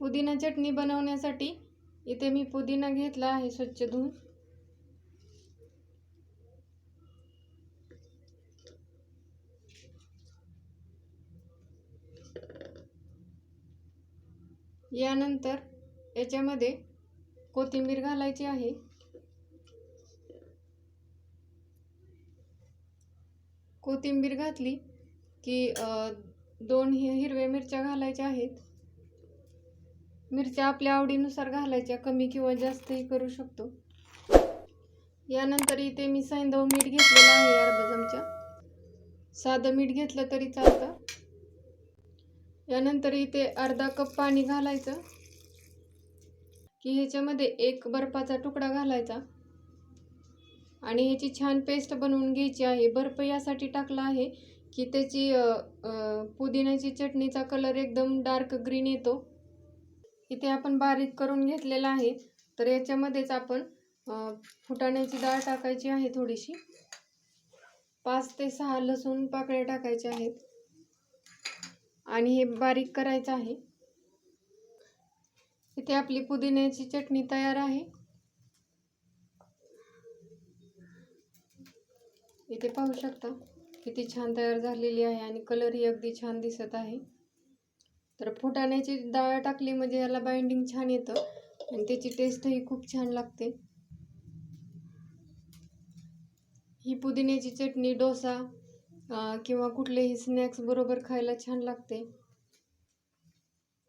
पुदिना चटणी बनवण्यासाठी इथे मी पुदिना घेतला आहे स्वच्छ धुवून. यानंतर याच्यामध्ये कोथिंबीर घालायची आहे. कोथिंबीर घातली की दोन हिरव्या मिरच्या घालायच्या आहेत. मिरच्या आपल्या आवडीनुसार घालायच्या कमी किंवा जास्तही करू शकतो. यानंतर इथे मी सैंधव मीठ घेतलेलं आहे अर्धा चमचा. साधं मीठ घेतलं तरी चालतं. यानंतर इथे अर्धा कप पाणी घालायचं. की ह्याच्यामध्ये एक बर्फाचा तुकडा घालायचा. आणि ह्याची छान पेस्ट बनवून घ्यायची आहे. बर्फ यासाठी टाकला आहे की त्याची पुदिन्याची चटणीचा कलर एकदम डार्क ग्रीन येतो. इथे आपण बारीक करून घेतलेला आहे. तर याच्यामध्येच आपण फुटाण्याची डाळ टाकायची आहे थोडीशी. पाच ते सहा लसूण पाकळ्या टाकायच्या आहेत. आणि हे बारीक करायचं आहे. इथे आपली पुदिन्याची चटणी तयार आहे. इथे पाहू शकता किती छान तयार झालेली आहे आणि कलरही अगदी छान दिसत आहे. तर फुटाण्याची डाळ टाकली म्हणजे याला बाइंडिंग छान येतं आणि त्याची टेस्टही खूप छान लागते. ही पुदिन्याची चटणी डोसा किंवा कुठलेही स्नॅक्स बरोबर खायला छान लागते.